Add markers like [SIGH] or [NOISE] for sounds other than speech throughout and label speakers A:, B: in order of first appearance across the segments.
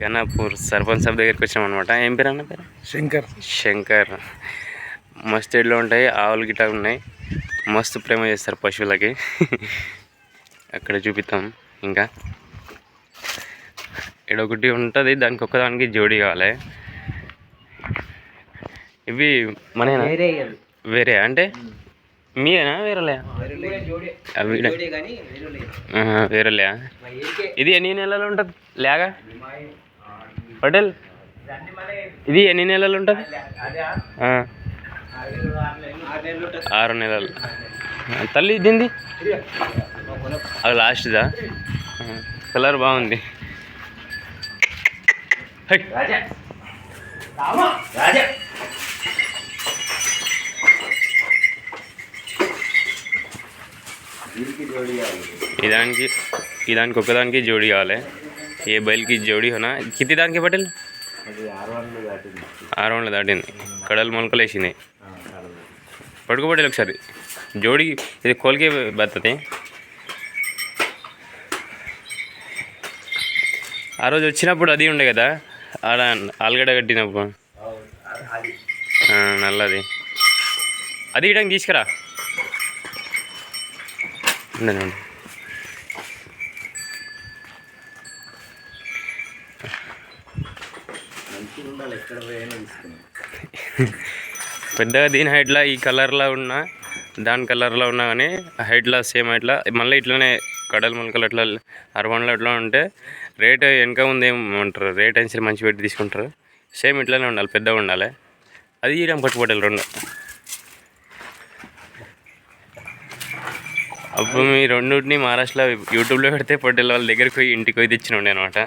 A: గన్నాపూర్ సర్పంచ్ సభ దగ్గరికి వచ్చినాం అనమాట ఏం పేరు అన్న పేరు?
B: శంకర్.
A: శంకర్. మస్తు ఎడ్లు ఉంటాయి ఆవులు గిట్ట ఉన్నాయి. మస్తు ప్రేమ చేస్తారు పశువులకి. అక్కడ చూపిస్తాం ఇంకా. ఒకటి ఉంటుంది దానికి ఒక్కదానికి జోడి కావాలి. ఇవి మన.
B: వేరే
A: అంటే? మీయేనా? వేరేలే.
B: వేరే
A: వేరేలే. ఇది ఎన్ని నెలలు ఉంటుంది? లేగా పటేల్? ఇది ఎన్ని నెలలు ఉంటుంది?
B: అదే
A: ఆ,
B: ఆరు నెలలు
A: తల్లి దీంది
B: మా కొన-
A: అది లాస్ట్దా? కలర్ బాగుంది.
B: రాజా. దీనికి జోడి
A: ఈ దానికి ఈ దానికి ఒకదానికి జోడి కావాలి ఏ బయలుకి జోడి హోనా కితి దానికి పటేల్
B: అది ఆరు వందలు దాటింది
A: ఆరు వందలు దాటింది కడలు మొలకలు వేసింది పడుకోబట్టేది ఒకసారి జోడి ఇది కోల్కి బతుంది ఆ రోజు వచ్చినప్పుడు అది ఉండే కదా ఆడ ఆలుగడ్డ కట్టినప్పుడు
B: అది
A: ఆ, నల్లది అది ఇడానికి తీసుకురా ఉండండి, పెద్దగా దీని హైట్లో ఈ కలర్లో ఉన్న దాని కలర్లో ఉన్నా కానీ హైట్లో సేమ్ హైట్లో మళ్ళీ ఇట్లనే కడల మొలకలు అట్లా అరవన్లో అట్లా ఉంటే రేట్ వెనక ఉంది ఏమంటారు రేట్ అయిన సరే మంచి పెట్టి తీసుకుంటారు. సేమ్ ఇట్లానే ఉండాలి పెద్దగా ఉండాలి. అది ఇయడం పట్టుబడాలి రెండు. అప్పుడు మీ రెండుని మహారాష్ట్రలో యూట్యూబ్లో పెడితే పొట్టెల వాళ్ళ దగ్గరికి పోయి ఇంటికి పోయి తెచ్చిన ఉండే అనమాట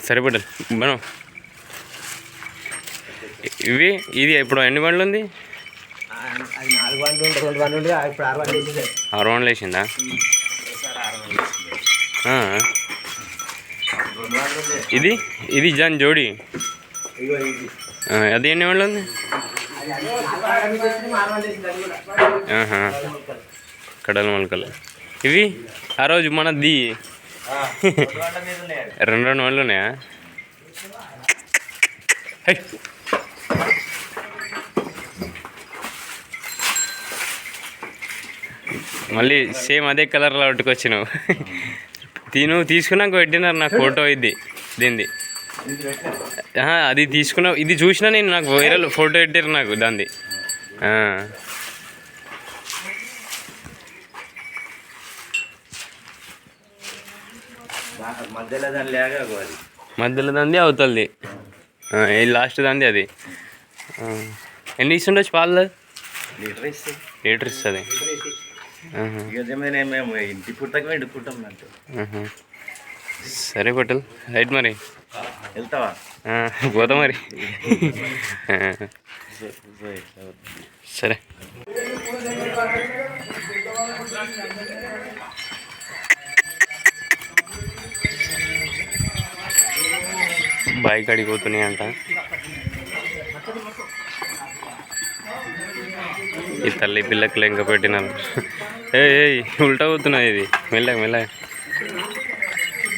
A: సరే పొట్టెల్ మనం ఇవి ఇది ఇప్పుడు ఎన్ని బండ్లు ఉంది?
B: ఆరు వందలు వేసింది
A: ఆరు బండ్లు వేసిందా
B: ఒకసారి ఆరు వందలు వేసింది
A: ఆ.
B: రెండు వందలు ఉండే
A: ఇది? ఇది జాన్ జోడి. అది ఎన్ని బండ్లు ఉంది? కడల మొలకలు. ఇవి? ఆ రోజు మనది
B: రెండు.
A: రెండు బండ్లు ఉన్నాయా. మళ్ళీ సేమ్ అదే కలర్లో పట్టుకొచ్చినావు తిను తీసుకున్నాక పెట్టినారు నాకు ఫోటో ఇది. దీనిది. ఆహా, అది తీసుకున్నా ఇది చూసినా నేను నాకు వైరల్ ఫోటో పెట్టారు నాకు దాన్ని
B: మధ్యలో
A: దాంది అవుతుంది లాస్ట్ దాంది అది. ఎన్ని ఇస్తుండొచ్చు పాలు?
B: లీటర్ ఇస్తుంది.
A: లీటర్ ఇస్తుంది
B: ఇంటి పుట్టక.
A: సరే పటల్ రైట్ మరి.
B: వెళ్తావా?
A: పోతా మరి. సరే. బాయ్ కాడికి పోతున్నాయి అంట. ఈ తల్లి పిల్లకి లెంక పెట్టినారు. ఏ ఉల్టా పోతున్నది ఇది. మెల్లగా మెల్లగా.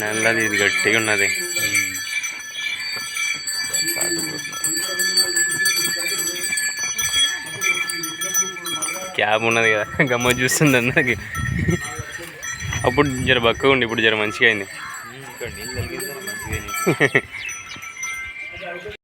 A: నల్లది ఇది గట్టిగా ఉన్నది క్యాబ్ ఉన్నది కదా గమ్మ చూస్తుంది అందరికి అప్పుడు జర బక్కగా ఉండి ఇప్పుడు జర మంచిగా అయింది. [LAUGHS]